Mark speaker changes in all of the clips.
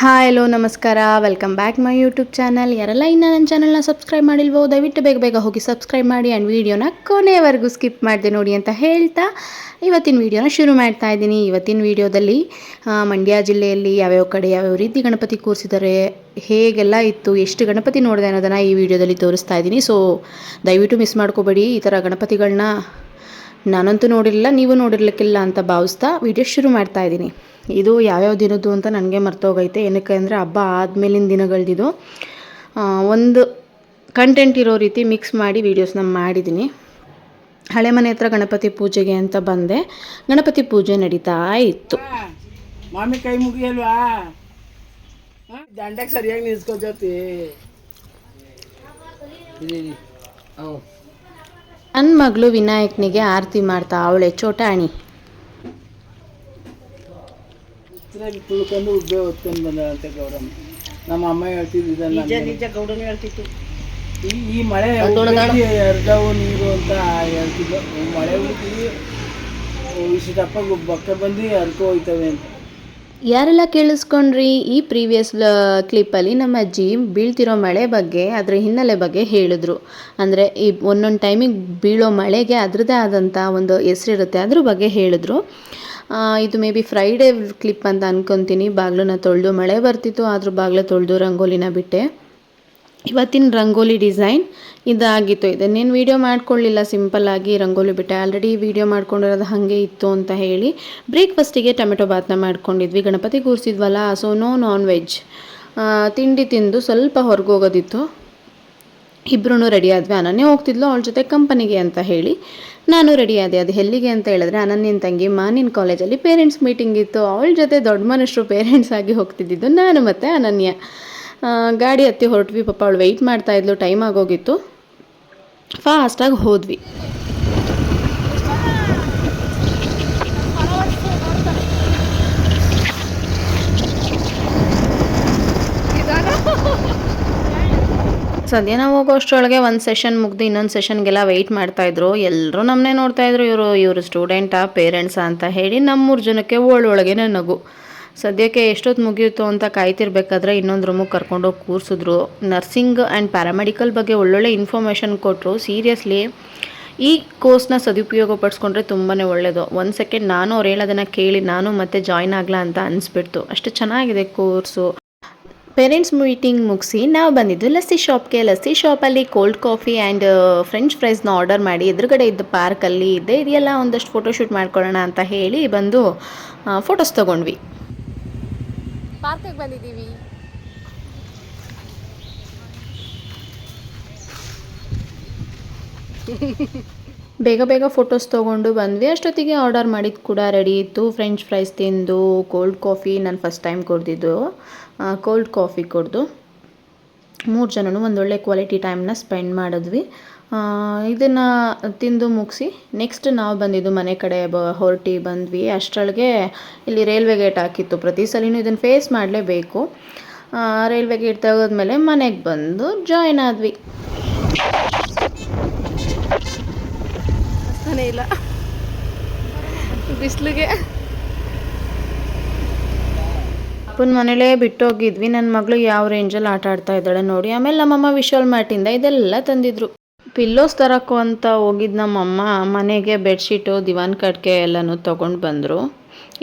Speaker 1: Hi, hello, ನಮಸ್ಕಾರ. Welcome back my YouTube channel ಯಾರೆಲ್ಲ ಇನ್ನೂ ನನ್ನ ಚಾನಲ್ನ ಸಬ್ಸ್ಕ್ರೈಬ್ ಮಾಡಿಲ್ವೋ, ದಯವಿಟ್ಟು ಬೇಗ ಬೇಗ ಹೋಗಿ ಸಬ್ಸ್ಕ್ರೈಬ್ ಮಾಡಿ ಆ್ಯಂಡ್ ವೀಡಿಯೋನ ಕೊನೆವರೆಗೂ ಸ್ಕಿಪ್ ಮಾಡಿದೆ ನೋಡಿ ಅಂತ ಹೇಳ್ತಾ ಇವತ್ತಿನ ವೀಡಿಯೋನ ಶುರು ಮಾಡ್ತಾ ಇದ್ದೀನಿ. ಇವತ್ತಿನ ವೀಡಿಯೋದಲ್ಲಿ ಮಂಡ್ಯ ಜಿಲ್ಲೆಯಲ್ಲಿ ಯಾವ್ಯಾವ ಕಡೆ ಯಾವ್ಯಾವ ರೀತಿ ಗಣಪತಿ ಕೂರಿಸಿದ್ದಾರೆ, ಹೇಗೆಲ್ಲ ಇತ್ತು, ಎಷ್ಟು ಗಣಪತಿ ನೋಡಿದೆ ಅನ್ನೋದನ್ನು ಈ ವಿಡಿಯೋದಲ್ಲಿ ತೋರಿಸ್ತಾ ಇದ್ದೀನಿ. ಸೊ ದಯವಿಟ್ಟು ಮಿಸ್ ಮಾಡ್ಕೋಬೇಡಿ. ಈ ಥರ ಗಣಪತಿಗಳನ್ನ ನಾನಂತೂ ನೋಡಿರಲಿಲ್ಲ, ನೀವು ನೋಡಿರ್ಲಿಕ್ಕಿಲ್ಲ ಅಂತ ಭಾವಿಸ್ತಾ ವಿಡಿಯೋ ಶುರು ಮಾಡ್ತಾ ಇದ್ದೀನಿ. ಇದು ಯಾವ್ಯಾವ ದಿನದ್ದು ಅಂತ ನನಗೆ ಮರ್ತೋಗೈತೆ. ಏನಕ್ಕೆ ಅಂದರೆ ಹಬ್ಬ ಆದಮೇಲಿನ ದಿನಗಳದ್ದು. ಒಂದು ಕಂಟೆಂಟ್ ಇರೋ ರೀತಿ ಮಿಕ್ಸ್ ಮಾಡಿ ವೀಡಿಯೋಸ್ನ ಮಾಡಿದ್ದೀನಿ ಹಳೆ ಮನೆ ಹತ್ರ ಗಣಪತಿ ಪೂಜೆಗೆ ಅಂತ ಬಂದೆ. ಗಣಪತಿ ಪೂಜೆ ನಡೀತಾ ಇತ್ತು.
Speaker 2: ಮಾಮಿ ಕೈ ಮುಗಿಯಲ್ವಾ? ದಂಡಕ್ಕೆ ಸರಿಯಾಗಿ ನಿಲ್ಸ್ಕೋ ಜೊತೆ
Speaker 1: ನನ್ನ ಮಗಳು ವಿನಾಯಕನಿಗೆ ಆರತಿ ಮಾಡ್ತಾ ಅವಳೆ ಚೋಟಾಣಿ.
Speaker 2: ಇದ್ರಾಗಿ ತುಳ್ಕೊಂಡು ಉಬ್ಬೆ ಹೊತ್ಕೊಂಡು ಬಂದಂತೆ ಗೌಡಮ್ಮ ನಮ್ಮ ಅಮ್ಮ ಹೇಳ್ತಿದ್ದು ಇದನ್ನ ನಿಜ ಗೌಡನ ಹೇಳ್ತಿತ್ತು. ಈ ಈ ಮಳೆ ಹರಿದವು ನೀರು ಅಂತ ಹೇಳ್ತಿದ್ಲು. ಈ ಮಳೆ ಹುಡುಕಿ ಇಷ್ಟಪ್ಪ ಬಕ್ಕ ಬಂದು ಹರ್ಕೊ ಹೋಯ್ತವೆ ಅಂತ.
Speaker 1: ಯಾರೆಲ್ಲ ಕೇಳಿಸ್ಕೊಂಡ್ರಿ ಈ ಪ್ರೀವಿಯಸ್ ಕ್ಲಿಪ್ಪಲ್ಲಿ? ನಮ್ಮ ಅಜ್ಜಿ ಬೀಳ್ತಿರೋ ಮಳೆ ಬಗ್ಗೆ ಅದರ ಹಿನ್ನೆಲೆ ಬಗ್ಗೆ ಹೇಳಿದ್ರು. ಅಂದರೆ ಈ ಒಂದೊಂದು ಟೈಮಿಗೆ ಬೀಳೋ ಮಳೆಗೆ ಅದರದ್ದೇ ಆದಂಥ ಒಂದು ಹೆಸರಿರುತ್ತೆ. ಅದ್ರ ಬಗ್ಗೆ ಹೇಳಿದ್ರು. ಇದು ಮೇ ಬಿ ಫ್ರೈಡೇ ಕ್ಲಿಪ್ ಅಂತ ಅನ್ಕೊತೀನಿ. ಬಾಗಿಲನ್ನ ತೊಳೆದು ಮಳೆ ಬರ್ತಿತ್ತು, ಆದರೂ ಬಾಗ್ಲ ತೊಳೆದು ರಂಗೋಲಿನ ಬಿಟ್ಟೆ. ಇವತ್ತಿನ ರಂಗೋಲಿ ಡಿಸೈನ್ ಇದಾಗಿತ್ತು. ಇದನ್ನೇನು ವೀಡಿಯೋ ಮಾಡ್ಕೊಳ್ಳಿಲ್ಲ ಸಿಂಪಲ್ಲಾಗಿ ರಂಗೋಲಿ ಬಿಟ್ಟೆ. ಆಲ್ರೆಡಿ ವೀಡಿಯೋ ಮಾಡ್ಕೊಂಡಿರೋದು ಹಾಗೆ ಇತ್ತು ಅಂತ ಹೇಳಿ ಬ್ರೇಕ್ಫಾಸ್ಟಿಗೆ ಟೊಮೆಟೊ ಬಾತ್ನ ಮಾಡ್ಕೊಂಡಿದ್ವಿ. ಗಣಪತಿ ಕೂರಿಸಿದ್ವಲ್ಲ ಸೊ ನೋ ನಾನ್ ವೆಜ್ ತಿಂಡಿ ತಿಂದು ಸ್ವಲ್ಪ ಹೊರಗೋಗೋದಿತ್ತು. ಇಬ್ಬರೂ ರೆಡಿ ಆದ್ವಿ. ಅನನ್ಯ ಹೋಗ್ತಿದ್ಲು, ಅವಳ ಜೊತೆ ಕಂಪನಿಗೆ ಅಂತ ಹೇಳಿ. ನಾನು ರೆಡಿ ಆದೆ. ಅದು ಎಲ್ಲಿಗೆ ಅಂತ ಹೇಳಿದ್ರೆ ಅನನ್ಯನ ತಂಗಿ ಮಾನಿನ ಕಾಲೇಜಲ್ಲಿ ಪೇರೆಂಟ್ಸ್ ಮೀಟಿಂಗ್ ಇತ್ತು. ಅವಳ ಜೊತೆ ದೊಡ್ಡ ಮನುಷ್ಯರು ಪೇರೆಂಟ್ಸ್ ಆಗಿ ಹೋಗ್ತಿದ್ದಿದ್ದು ನಾನು ಮತ್ತು ಅನನ್ಯ. ಗಾಡಿ ಹತ್ತಿ ಹೊರಟ್ವಿ. ಪಾಪ ಅವಳು ವೆಯ್ಟ್ ಮಾಡ್ತಾ ಇದ್ಲು. ಟೈಮ್ ಆಗೋಗಿತ್ತು. ಫಾಸ್ಟಾಗಿ ಹೋದ್ವಿ. ಸದ್ಯ ನಾವು ಹೋಗೋ ಅಷ್ಟರೊಳಗೆ ಒಂದು ಸೆಷನ್ ಮುಗ್ದು ಇನ್ನೊಂದು ಸೆಷನ್ಗೆಲ್ಲ ವೆಯ್ಟ್ ಮಾಡ್ತಾಯಿದ್ರು ಎಲ್ಲರೂ ನಮ್ಮನ್ನೇ ನೋಡ್ತಾಯಿದ್ರು ಇವರು ಇವರು ಸ್ಟೂಡೆಂಟಾ ಪೇರೆಂಟ್ಸಾ ಅಂತ ಹೇಳಿ ನಮ್ಮೂರು ಜನಕ್ಕೆ ಒಳೊಳಗೆ ನಗು. ಸದ್ಯಕ್ಕೆ ಎಷ್ಟೊತ್ತು ಮುಗಿಯುತ್ತೋ ಅಂತ ಕಾಯ್ತಿರ್ಬೇಕಾದ್ರೆ ಇನ್ನೊಂದು ರೂಮಿಗೆ ಕರ್ಕೊಂಡೋಗಿ ಕೂರಿಸಿದ್ರು. ನರ್ಸಿಂಗ್ ಆ್ಯಂಡ್ ಪ್ಯಾರಾಮೆಡಿಕಲ್ ಬಗ್ಗೆ ಒಳ್ಳೊಳ್ಳೆ ಇನ್ಫಾರ್ಮೇಷನ್ ಕೊಟ್ಟರು ಸೀರಿಯಸ್ಲಿ ಈ ಕೋರ್ಸ್ನ ಸದುಪಯೋಗ ಪಡಿಸ್ಕೊಂಡ್ರೆ ತುಂಬಾ ಒಳ್ಳೆಯದು ಒಂದು ಸೆಕೆಂಡ್ ನಾನು ಅವ್ರು ಹೇಳೋದನ್ನು ಕೇಳಿ ನಾನು ಮತ್ತೆ ಜಾಯ್ನ್ ಆಗಲ್ಲ ಅಂತ ಅನಿಸ್ಬಿಡ್ತು. ಅಷ್ಟು ಚೆನ್ನಾಗಿದೆ ಕೋರ್ಸು ಪೇರೆಂಟ್ಸ್ ಮೀಟಿಂಗ್ ಮುಗಿಸಿ ನಾವು ಬಂದಿದ್ದು ಲಸ್ಸಿ ಶಾಪ್ಗೆ. ಲಸ್ಸಿ ಶಾಪಲ್ಲಿ ಕೋಲ್ಡ್ ಕಾಫಿ ಆ್ಯಂಡ್ ಫ್ರೆಂಚ್ ಫ್ರೈಸ್ನ ಆರ್ಡರ್ ಮಾಡಿ ಎದುರುಗಡೆ ಇದ್ದ ಪಾರ್ಕಲ್ಲಿ ಇದ್ದೆ ಇದೆಲ್ಲ ಒಂದಷ್ಟು ಫೋಟೋಶೂಟ್ ಮಾಡ್ಕೊಳ್ಳೋಣ ಅಂತ ಹೇಳಿ ಬಂದು ಫೋಟೋಸ್ ತೊಗೊಂಡ್ವಿ.
Speaker 3: ಪಾರ್ಕಿಗೆ ಬಂದಿದ್ದೀವಿ.
Speaker 1: ಬೇಗ ಬೇಗ ಫೋಟೋಸ್ ತೊಗೊಂಡು ಬಂದ್ವಿ. ಅಷ್ಟೊತ್ತಿಗೆ ಆರ್ಡರ್ ಮಾಡಿದ್ದು ಕೂಡ ರೆಡಿ ಇತ್ತು. ಫ್ರೆಂಚ್ ಫ್ರೈಸ್ ತಿಂದು ಕೋಲ್ಡ್ ಕಾಫಿ ನಾನು ಫಸ್ಟ್ ಟೈಮ್ ಕುಡ್ದಿದ್ದು. ಕೋಲ್ಡ್ ಕಾಫಿ ಕುಡ್ದು. ಮೂರು ಜನನು ಒಂದೊಳ್ಳೆ ಕ್ವಾಲಿಟಿ ಟೈಮ್ನ ಸ್ಪೆಂಡ್ ಮಾಡಿದ್ವಿ. ಇದನ್ನು ತಿಂದು ಮುಗಿಸಿ ನೆಕ್ಸ್ಟ್ ನಾವು ಬಂದಿದ್ದು ಮನೆ ಕಡೆ ಬ, ಹೊರಟಿ ಬಂದ್ವಿ. ಅಷ್ಟರೊಳಗೆ ಇಲ್ಲಿ ರೈಲ್ವೆ ಗೇಟ್ ಹಾಕಿತ್ತು. ಪ್ರತಿ ಸಲಿನೂ ಇದನ್ನು ಫೇಸ್ ಮಾಡಲೇಬೇಕು. ರೈಲ್ವೆ ಗೇಟ್ ತೆಗೆದ್ಮೇಲೆ ಮನೆಗೆ ಬಂದು ಜಾಯ್ನ್ ಆದ್ವಿ.
Speaker 3: ಅಷ್ಟನೇ ಇಲ್ಲ. ಬಿಸಿಲಿಗೆ.
Speaker 1: ಅಪ್ಪನ ಮನೇಲೇ ಬಿಟ್ಟೋಗಿದ್ವಿ. ನನ್ನ ಮಗಳು ಯಾವ ರೇಂಜಲ್ಲಿ ಆಟ ಆಡ್ತಾ ಇದ್ದಾಳೆ ನೋಡಿ. ಆಮೇಲೆ ನಮ್ಮಮ್ಮ ವಿಶಾಲ್ ಮಾರ್ಟಿಂದ ಇದೆಲ್ಲ ತಂದಿದ್ರು. ಪಿಲ್ಲೋಸ್ ತರಕು ಅಂತ ಹೋಗಿದ್ದು ನಮ್ಮಮ್ಮ ಮನೆಗೆ ಬೆಡ್ಶೀಟು ದಿವಾನ್ ಕಟ್ಕೆ ಎಲ್ಲನೂ ತೊಗೊಂಡು ಬಂದರು.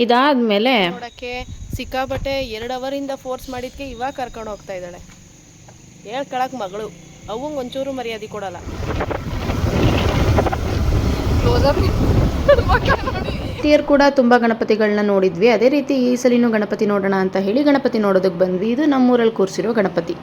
Speaker 1: ಇದಾದಮೇಲೆ
Speaker 3: ನೋಡೋಕ್ಕೆ ಸಿಕ್ಕಾಬಟ್ಟೆ ಎರಡು ಅವರಿಂದ ಫೋರ್ಸ್ ಮಾಡಿದ್ಕೆ ಇವಾಗ ಕರ್ಕೊಂಡು ಹೋಗ್ತಾ ಇದ್ದಾಳೆ. ಹೇಳ್ಕೊಳಕ್ ಮಗಳು. ಅವಂಗೆ ಒಂಚೂರು ಮರ್ಯಾದೆ ಕೊಡಲ್ಲ.
Speaker 1: ಟಿಯರ್ ಕೂಡ ತುಂಬ ಗಣಪತಿಗಳನ್ನ ನೋಡಿದ್ವಿ. ಅದೇ ರೀತಿ ಈ ಸಲಿನೂ ಗಣಪತಿ ನೋಡೋಣ ಅಂತ ಹೇಳಿ ಗಣಪತಿ ನೋಡೋದಕ್ಕೆ ಬಂದ್ವಿ. ಇದು ನಮ್ಮೂರಲ್ಲಿ ಕೂರಿಸಿರೋ ಗಣಪತಿ.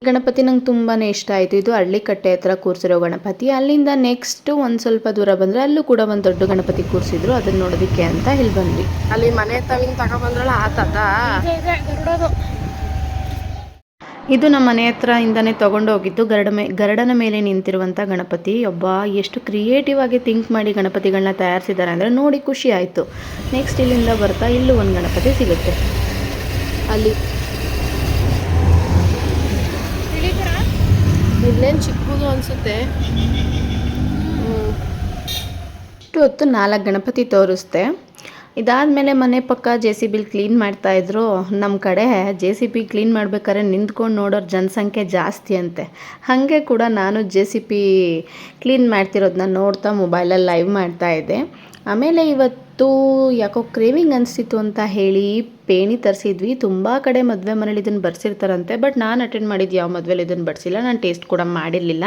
Speaker 1: ಈ ಗಣಪತಿ ನಂಗೆ ತುಂಬಾ ಇಷ್ಟ ಆಯಿತು. ಇದು ಹಳ್ಳಿಕಟ್ಟೆ ಹತ್ರ ಕೂರಿಸಿರೋ ಗಣಪತಿ. ಅಲ್ಲಿಂದ ನೆಕ್ಸ್ಟ್ ಒಂದು ಸ್ವಲ್ಪ ದೂರ ಬಂದರೆ ಅಲ್ಲೂ ಕೂಡ ಒಂದು ದೊಡ್ಡ ಗಣಪತಿ ಕೂರಿಸಿದ್ರು. ಅದನ್ನ ನೋಡೋದಕ್ಕೆ ಅಂತ ಇಲ್ಲಿ ಬಂದ್ವಿ
Speaker 3: ಅಲ್ಲಿ ಮನೆ ತವಿನ ತಗೊಬಂದ್ರಲ್ಲ ಆ ತಾತ?
Speaker 1: ಇದು ನಮ್ಮ ಮನೆ ಹತ್ರ ಇಂದನೇ ತಗೊಂಡು ಹೋಗಿದ್ದು ಗರಡ ಮೇ, ಗರಡನ ಮೇಲೆ ನಿಂತಿರುವಂಥ ಗಣಪತಿ. ಒಬ್ಬ ಎಷ್ಟು ಕ್ರಿಯೇಟಿವ್ ಆಗಿ ಥಿಂಕ್ ಮಾಡಿ ಗಣಪತಿಗಳನ್ನ ತಯಾರಿಸಿದ್ದಾರೆ ಅಂದರೆ ನೋಡಿ ಖುಷಿ ಆಯಿತು. ನೆಕ್ಸ್ಟ್ ಇಲ್ಲಿಂದ ಬರ್ತಾ ಇಲ್ಲೂ ಒಂದು ಗಣಪತಿ ಸಿಗುತ್ತೆ.
Speaker 3: ಅಲ್ಲಿ. ಇಲ್ಲೇನು ಚಿಕ್ಕದು ಅನಿಸುತ್ತೆ?
Speaker 1: ಇಷ್ಟು ಹೊತ್ತು ನಾಲ್ಕು ಗಣಪತಿ ತೋರಿಸ್ದೆ. ಇದಾದಮೇಲೆ ಮನೆ ಪಕ್ಕ ಜೆ ಸಿ ಬಿಲ್ ಕ್ಲೀನ್ ಮಾಡ್ತಾಯಿದ್ರು ನಮ್ಮ ಕಡೆ ಜೆ ಸಿ ಬಿ ಕ್ಲೀನ್ ಮಾಡ್ಬೇಕಾದ್ರೆ ನಿಂತ್ಕೊಂಡು ನೋಡೋರು ಜನಸಂಖ್ಯೆ ಜಾಸ್ತಿ ಅಂತೆ. ಹಾಗೆ ಕೂಡ ನಾನು ಜೆ ಸಿ ಪಿ ಕ್ಲೀನ್ ಮಾಡ್ತಿರೋದನ್ನ ನೋಡ್ತಾ ಮೊಬೈಲಲ್ಲಿ ಲೈವ್ ಮಾಡ್ತಾಯಿದ್ದೆ ಆಮೇಲೆ ಇವತ್ತು ಯಾಕೋ ಕ್ರೇವಿಂಗ್ ಅನಿಸ್ತಿತ್ತು ಅಂತ ಹೇಳಿ ಪೇಣಿ ತರಿಸಿದ್ವಿ. ತುಂಬ ಕಡೆ ಮದುವೆ ಮನೇಲಿ ಇದನ್ನು ಬರ್ಸಿರ್ತಾರಂತೆ, ಬಟ್ ನಾನು ಅಟೆಂಡ್ ಮಾಡಿದ್ದು ಯಾವ ಮದುವೆಲಿ ಇದನ್ನು ಬರ್ಸಿಲ್ಲ. ನಾನು ಟೇಸ್ಟ್ ಕೂಡ ಮಾಡಿರಲಿಲ್ಲ.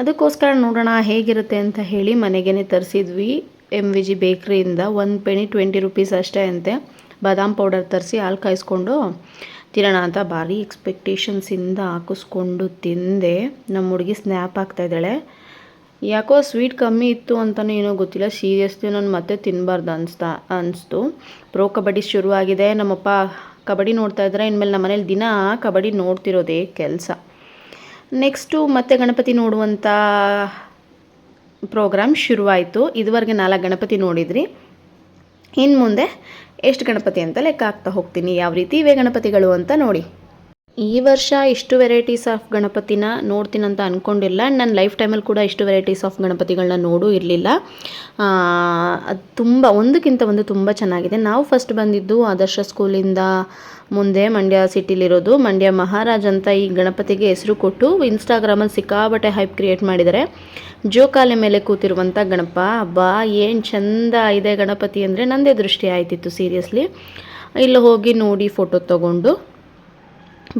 Speaker 1: ಅದಕ್ಕೋಸ್ಕರ ನೋಡೋಣ ಹೇಗಿರುತ್ತೆ ಅಂತ ಹೇಳಿ ಮನೆಗೇ ತರಿಸಿದ್ವಿ. ಎಂ ವಿ ಜಿ ಬೇಕ್ರಿಯಿಂದ ಒಂದು ಪೆಣಿ ಟ್ವೆಂಟಿ ರುಪೀಸ್ ಅಷ್ಟೇ ಅಂತೆ. ಬಾದಾಮ್ ಪೌಡರ್ ತರಿಸಿ ಹಾಲು ಕಾಯಿಸ್ಕೊಂಡು ತಿನ್ನೋಣ ಅಂತ ಭಾರಿ ಎಕ್ಸ್ಪೆಕ್ಟೇಷನ್ಸಿಂದ ಹಾಕಿಸ್ಕೊಂಡು ತಿಂದೆ. ನಮ್ಮ ಹುಡುಗಿ ಸ್ನ್ಯಾಪ್ ಆಗ್ತಾಯಿದ್ದಾಳೆ ಯಾಕೋ ಸ್ವೀಟ್ ಕಮ್ಮಿ ಇತ್ತು ಅಂತಲೂ ಏನೋ ಗೊತ್ತಿಲ್ಲ. ಸೀರಿಯಸ್ಲಿ ನಾನು ಮತ್ತೆ ತಿನ್ನಬಾರ್ದು ಅನಿಸ್ತಾ, ಅನಿಸ್ತು. ಪ್ರೋ ಕಬಡ್ಡಿ ಶುರುವಾಗಿದೆ. ನಮ್ಮಪ್ಪ ಕಬಡ್ಡಿ ನೋಡ್ತಾ ಇದ್ದಾರೆ. ಇನ್ಮೇಲೆ ನಮ್ಮ ಮನೇಲಿ ದಿನ ಕಬಡ್ಡಿ ನೋಡ್ತಿರೋದೇ ಕೆಲಸ. ನೆಕ್ಸ್ಟು ಮತ್ತೆ ಗಣಪತಿ ನೋಡುವಂಥ ಪ್ರೋಗ್ರಾಮ್ ಶುರುವಾಯಿತು. ಇದುವರೆಗೆ ನಾಲ್ಕು ಗಣಪತಿ ನೋಡಿದ್ರಿ. ಇನ್ನು ಮುಂದೆ ಎಷ್ಟು ಗಣಪತಿ ಅಂತ ಲೆಕ್ಕ ಹಾಕ್ತಾ ಹೋಗ್ತೀನಿ. ಯಾವ ರೀತಿ ಇವೆ ಗಣಪತಿಗಳು ಅಂತ ನೋಡಿ. ಈ ವರ್ಷ ಇಷ್ಟು ವೆರೈಟೀಸ್ ಆಫ್ ಗಣಪತಿನ ನೋಡ್ತೀನಂತ ಅಂದ್ಕೊಂಡಿಲ್ಲ ನನ್ನ ಲೈಫ್ ಟೈಮಲ್ಲಿ ಕೂಡ ಇಷ್ಟು ವೆರೈಟೀಸ್ ಆಫ್ ಗಣಪತಿಗಳನ್ನ ನೋಡೂ ಇರಲಿಲ್ಲ. ಅದು ತುಂಬ, ಒಂದಕ್ಕಿಂತ ಒಂದು ತುಂಬ ಚೆನ್ನಾಗಿದೆ. ನಾವು ಫಸ್ಟ್ ಬಂದಿದ್ದು ಆದರ್ಶ ಸ್ಕೂಲಿಂದ ಮುಂದೆ ಮಂಡ್ಯ ಸಿಟಿಲಿರೋದು ಮಂಡ್ಯ ಮಹಾರಾಜ್ ಅಂತ ಈ ಗಣಪತಿಗೆ ಹೆಸರು ಕೊಟ್ಟು ಇನ್ಸ್ಟಾಗ್ರಾಮಲ್ಲಿ ಸಿಕ್ಕಾಬಟ್ಟೆ ಹೈಪ್ ಕ್ರಿಯೇಟ್ ಮಾಡಿದ್ದಾರೆ. ಜೋಕಾಲೆ ಮೇಲೆ ಕೂತಿರುವಂಥ ಗಣಪ ಬಾ ಏನು ಚಂದ ಇದೆ ಗಣಪತಿ ಅಂದರೆ ನಂದೇ ದೃಷ್ಟಿ ಆಯ್ತಿತ್ತು ಸೀರಿಯಸ್ಲಿ ಇಲ್ಲಿ ಹೋಗಿ ನೋಡಿ ಫೋಟೋ ತೊಗೊಂಡು.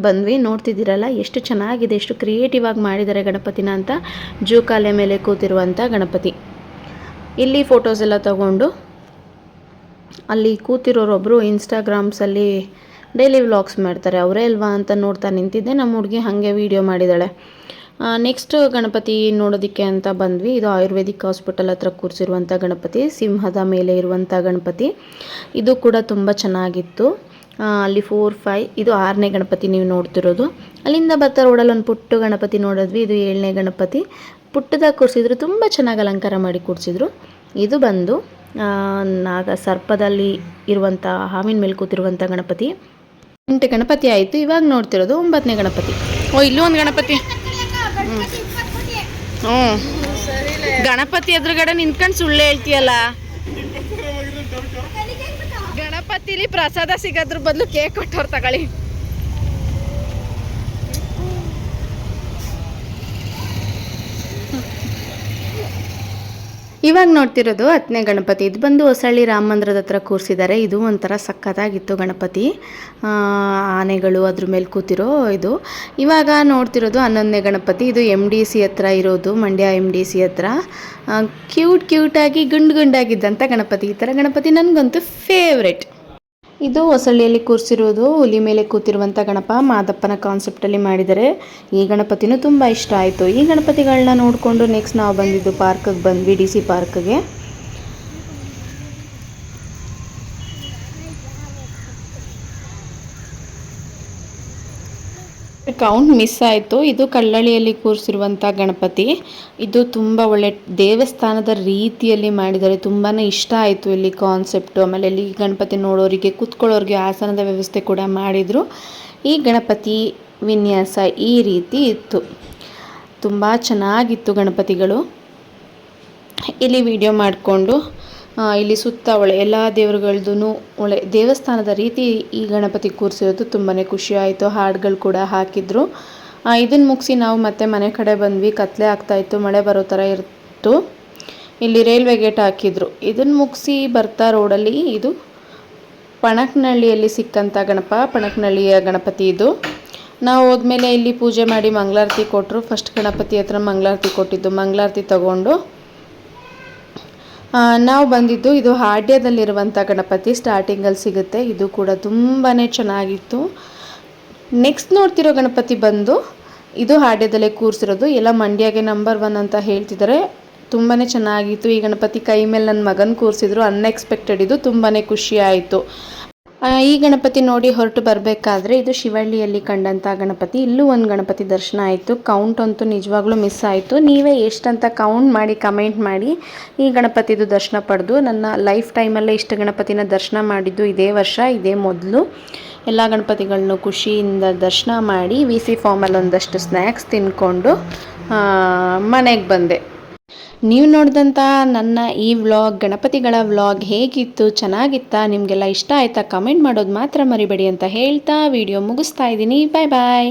Speaker 1: ಬಂದ್ವಿ, ನೋಡ್ತಿದ್ದೀರಲ್ಲ, ಎಷ್ಟು ಚೆನ್ನಾಗಿದೆ, ಎಷ್ಟು ಕ್ರಿಯೇಟಿವ್ ಆಗಿ ಮಾಡಿದ್ದಾರೆ ಗಣಪತಿನ ಅಂತ, ಜೂಕಾಲೆ ಮೇಲೆ ಕೂತಿರುವಂಥ ಗಣಪತಿ. ಇಲ್ಲಿ ಫೋಟೋಸ್ ಎಲ್ಲ ತಗೊಂಡು, ಅಲ್ಲಿ ಕೂತಿರೋರೊಬ್ಬರು ಇನ್ಸ್ಟಾಗ್ರಾಮ್ಸಲ್ಲಿ ಡೈಲಿ ವ್ಲಾಗ್ಸ್ ಮಾಡ್ತಾರೆ. ಅವರೇ ಅಲ್ವಾ ಅಂತ ನೋಡ್ತಾ ನಿಂತಿದ್ದೆ, ನಮ್ಮ ಹುಡುಗಿ ಹಾಗೆ ವೀಡಿಯೋ ಮಾಡಿದ್ದಾಳೆ ನೆಕ್ಸ್ಟ್ ಗಣಪತಿ ನೋಡೋದಕ್ಕೆ ಅಂತ ಬಂದ್ವಿ. ಇದು ಆಯುರ್ವೇದಿಕ್ ಹಾಸ್ಪಿಟಲ್ ಹತ್ರ ಕೂರಿಸಿರುವಂಥ ಗಣಪತಿ, ಸಿಂಹದ ಮೇಲೆ ಇರುವಂಥ ಗಣಪತಿ. ಇದು ಕೂಡ ತುಂಬ ಚೆನ್ನಾಗಿತ್ತು. ಅಲ್ಲಿ ಫೋರ್ ಫೈ ಇದು ಆರನೇ ಗಣಪತಿ ನೀವು ನೋಡ್ತಿರೋದು. ಅಲ್ಲಿಂದ ಬರ್ತಾ ರೋಡಲ್ಲಿ ಒಂದು ಪುಟ್ಟು ಗಣಪತಿ ನೋಡಿದ್ವಿ ಇದು ಏಳನೇ ಗಣಪತಿ. ಪುಟ್ಟದಾಗ ಕೂರಿಸಿದ್ರು ತುಂಬ ಚೆನ್ನಾಗಿ ಅಲಂಕಾರ ಮಾಡಿ ಕೂರಿಸಿದ್ರು. ಇದು ಬಂದು ನಾಗ ಸರ್ಪದಲ್ಲಿ ಇರುವಂಥ ಹಾವಿನ ಮೇಲೆ ಕೂತಿರುವಂಥ ಗಣಪತಿ. ಎಂಟು ಗಣಪತಿ ಆಯಿತು ಇವಾಗ ನೋಡ್ತಿರೋದು ಒಂಬತ್ತನೇ ಗಣಪತಿ.
Speaker 3: ಓ ಇಲ್ಲೂ ಒಂದು ಗಣಪತಿ. ಹ್ಞೂ ಗಣಪತಿ ಎದುರುಗಡೆ ನಿಂತ್ಕೊಂಡು ಸುಳ್ಳು ಹೇಳ್ತೀಯಲ್ಲ? ಗಣಪತಿಲಿ ಪ್ರಸಾದ ಸಿಗೋದ್ರ ಬದಲು ಕೇಕ್ ಕೊಟ್ಟವ್ರು ತಗೊಳ್ಳಿ.
Speaker 1: ಇವಾಗ ನೋಡ್ತಿರೋದು ಹತ್ತನೇ ಗಣಪತಿ. ಇದು ಬಂದು ಹೊಸಳ್ಳಿ ರಾಮ ಮಂದಿರದ ಹತ್ರ ಕೂರಿಸಿದ್ದಾರೆ ಇದು ಒಂಥರ ಸಖತ್ತಾಗಿತ್ತು ಗಣಪತಿ. ಆನೆಗಳು ಅದ್ರ ಮೇಲೆ ಕೂತಿರೋ ಇದು. ಇವಾಗ ನೋಡ್ತಿರೋದು ಹನ್ನೊಂದನೇ ಗಣಪತಿ. ಇದು ಎಂ ಡಿ ಸಿ ಹತ್ರ ಇರೋದು, ಮಂಡ್ಯ ಎಂ ಡಿ ಸಿ ಹತ್ರ. ಕ್ಯೂಟ್ ಕ್ಯೂಟಾಗಿ ಗುಂಡು ಗುಂಡಾಗಿದ್ದಂಥ ಗಣಪತಿ. ಈ ಥರ ಗಣಪತಿ ನನಗಂತೂ ಫೇವ್ರೆಟ್ ಇದು ಹೊಸಳ್ಳಿಯಲ್ಲಿ ಕೂರಿಸಿರೋದು ಹುಲಿ ಮೇಲೆ ಕೂತಿರುವಂಥ ಗಣಪ ಮಾದಪ್ಪನ ಕಾನ್ಸೆಪ್ಟಲ್ಲಿ ಮಾಡಿದ್ದಾರೆ. ಈ ಗಣಪತಿನೂ ತುಂಬ ಇಷ್ಟ ಆಯಿತು. ಈ ಗಣಪತಿಗಳನ್ನ ನೋಡಿಕೊಂಡು ನೆಕ್ಸ್ಟ್ ನಾವು ಬಂದಿದ್ದು ಪಾರ್ಕಿಗೆ ಬಂದ್ವಿ ಡಿ ಸಿ ಪಾರ್ಕ್ಗೆ ಕೌಂಟ್ ಮಿಸ್ ಆಯಿತು. ಇದು ಕಳ್ಳಳಿಯಲ್ಲಿ ಕೂರಿಸಿರುವಂಥ ಗಣಪತಿ. ಇದು ತುಂಬ ಒಳ್ಳೆ ದೇವಸ್ಥಾನದ ರೀತಿಯಲ್ಲಿ ಮಾಡಿದ್ದಾರೆ. ತುಂಬಾ ಇಷ್ಟ ಆಯಿತು ಇಲ್ಲಿ ಕಾನ್ಸೆಪ್ಟು ಆಮೇಲೆ ಇಲ್ಲಿ ಗಣಪತಿ ನೋಡೋರಿಗೆ, ಕೂತ್ಕೊಳ್ಳೋರಿಗೆ ಆಸನದ ವ್ಯವಸ್ಥೆ ಕೂಡ ಮಾಡಿದರು. ಈ ಗಣಪತಿ ವಿನ್ಯಾಸ ಈ ರೀತಿ ಇತ್ತು. ತುಂಬ ಚೆನ್ನಾಗಿತ್ತು ಗಣಪತಿಗಳು. ಇಲ್ಲಿ ವಿಡಿಯೋ ಮಾಡಿಕೊಂಡು ಇಲ್ಲಿ ಸುತ್ತ ಒಳ್ಳೆ ಎಲ್ಲ ದೇವರುಗಳ್ದು ಒಳ್ಳೆ ದೇವಸ್ಥಾನದ ರೀತಿ ಈ ಗಣಪತಿ ಕೂರಿಸಿರೋದು ತುಂಬಾ ಖುಷಿ ಆಯಿತು. ಹಾಡುಗಳು ಕೂಡ ಹಾಕಿದ್ರು. ಇದನ್ನು ಮುಗಿಸಿ ನಾವು ಮತ್ತೆ ಮನೆ ಕಡೆ ಬಂದ್ವಿ. ಕತ್ಲೆ ಆಗ್ತಾಯಿತ್ತು ಮಳೆ ಬರೋ ಥರ ಇತ್ತು ಇಲ್ಲಿ ರೈಲ್ವೆ ಗೇಟ್ ಹಾಕಿದ್ರು. ಇದನ್ನು ಮುಗಿಸಿ ಬರ್ತಾ ರೋಡಲ್ಲಿ ಇದು ಪಣಕ್ನಹಳ್ಳಿಯಲ್ಲಿ ಸಿಕ್ಕಂಥ ಗಣಪ ಪಣಕ್ನಹಳ್ಳಿಯ ಗಣಪತಿ ಇದು. ನಾವು ಹೋದ್ಮೇಲೆ ಇಲ್ಲಿ ಪೂಜೆ ಮಾಡಿ ಮಂಗಳಾರತಿ ಕೊಟ್ಟರು ಫಸ್ಟ್ ಗಣಪತಿ ಹತ್ರ ಮಂಗಳಾರತಿ ಕೊಟ್ಟಿದ್ದು. ಮಂಗಳಾರತಿ ತಗೊಂಡು ನಾವು ಬಂದಿದ್ದು ಇದು ಹಾಡ್ಯದಲ್ಲಿರುವಂಥ ಗಣಪತಿ ಸ್ಟಾರ್ಟಿಂಗಲ್ಲಿ ಸಿಗುತ್ತೆ. ಇದು ಕೂಡ ತುಂಬಾ ಚೆನ್ನಾಗಿತ್ತು. ನೆಕ್ಸ್ಟ್ ನೋಡ್ತಿರೋ ಗಣಪತಿ ಬಂದು ಇದು ಹಾಡ್ಯದಲ್ಲೇ ಕೂರಿಸಿರೋದು. ಎಲ್ಲ ಮಂಡ್ಯಗೆ ನಂಬರ್ ಒನ್ ಅಂತ ಹೇಳ್ತಿದ್ದಾರೆ ತುಂಬಾ ಚೆನ್ನಾಗಿತ್ತು ಈ ಗಣಪತಿ. ಕೈ ಮೇಲೆ ನನ್ನ ಮಗನ ಕೂರಿಸಿದ್ರು. ಅನ್ಎಕ್ಸ್ಪೆಕ್ಟೆಡ್ ಇದು ತುಂಬಾ ಖುಷಿ ಆಯಿತು. ಈ ಗಣಪತಿ ನೋಡಿ ಹೊರಟು ಬರಬೇಕಾದ್ರೆ ಇದು ಶಿವಳ್ಳಿಯಲ್ಲಿ ಕಂಡಂಥ ಗಣಪತಿ. ಇಲ್ಲೂ ಒಂದು ಗಣಪತಿ ದರ್ಶನ ಆಯಿತು. ಕೌಂಟ್ ಅಂತೂ ನಿಜವಾಗ್ಲೂ ಮಿಸ್ ಆಯಿತು. ನೀವೇ ಎಷ್ಟಂತ ಕೌಂಟ್ ಮಾಡಿ ಕಮೆಂಟ್ ಮಾಡಿ ಈ ಗಣಪತಿದು ದರ್ಶನ ಪಡೆದು, ನನ್ನ ಲೈಫ್ ಟೈಮಲ್ಲೇ ಇಷ್ಟು ಗಣಪತಿನ ದರ್ಶನ ಮಾಡಿದ್ದು ಇದೇ ವರ್ಷ, ಇದೇ ಮೊದಲು. ಎಲ್ಲ ಗಣಪತಿಗಳನ್ನು ಖುಷಿಯಿಂದ ದರ್ಶನ ಮಾಡಿ ವಿ ಸಿ ಫಾರ್ಮಲ್ಲಿ ಒಂದಷ್ಟು ಸ್ನ್ಯಾಕ್ಸ್ ತಿನ್ಕೊಂಡು ಮನೆಗೆ ಬಂದೆ. ನೀವು ನೋಡಿದಂಥ ನನ್ನ ಈ ವ್ಲಾಗ್, ಗಣಪತಿಗಳ ವ್ಲಾಗ್ ಹೇಗಿತ್ತು, ಚೆನ್ನಾಗಿತ್ತಾ, ನಿಮಗೆಲ್ಲ ಇಷ್ಟ ಆಯಿತಾ, ಕಮೆಂಟ್ ಮಾಡೋದು ಮಾತ್ರ ಮರಿಬೇಡಿ ಅಂತ ಹೇಳ್ತಾ ವಿಡಿಯೋ ಮುಗಿಸ್ತಾ ಇದ್ದೀನಿ. ಬಾಯ್ ಬಾಯ್